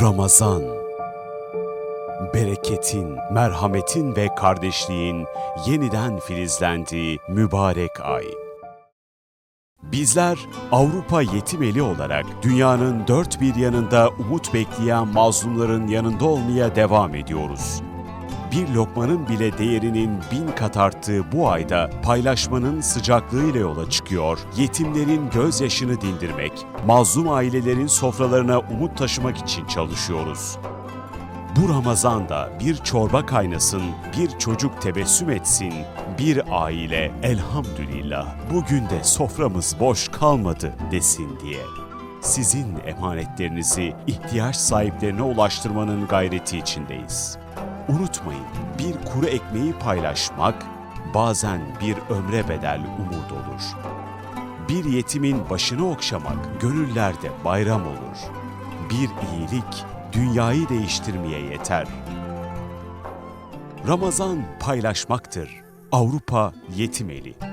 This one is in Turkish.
Ramazan Bereketin, merhametin ve kardeşliğin yeniden filizlendiği mübarek ay. Bizler Avrupa Yetim Eli olarak dünyanın dört bir yanında umut bekleyen mazlumların yanında olmaya devam ediyoruz. Bir lokmanın bile değerinin bin kat arttığı bu ayda paylaşmanın sıcaklığıyla yola çıkıyor, yetimlerin gözyaşını dindirmek, mazlum ailelerin sofralarına umut taşımak için çalışıyoruz. Bu Ramazan'da bir çorba kaynasın, bir çocuk tebessüm etsin, bir aile elhamdülillah bugün de soframız boş kalmadı desin diye. Sizin emanetlerinizi ihtiyaç sahiplerine ulaştırmanın gayreti içindeyiz. Unutmayın, bir kuru ekmeği paylaşmak bazen bir ömre bedel umut olur. Bir yetimin başını okşamak gönüllerde bayram olur. Bir iyilik dünyayı değiştirmeye yeter. Ramazan paylaşmaktır. Avrupa Yetim Eli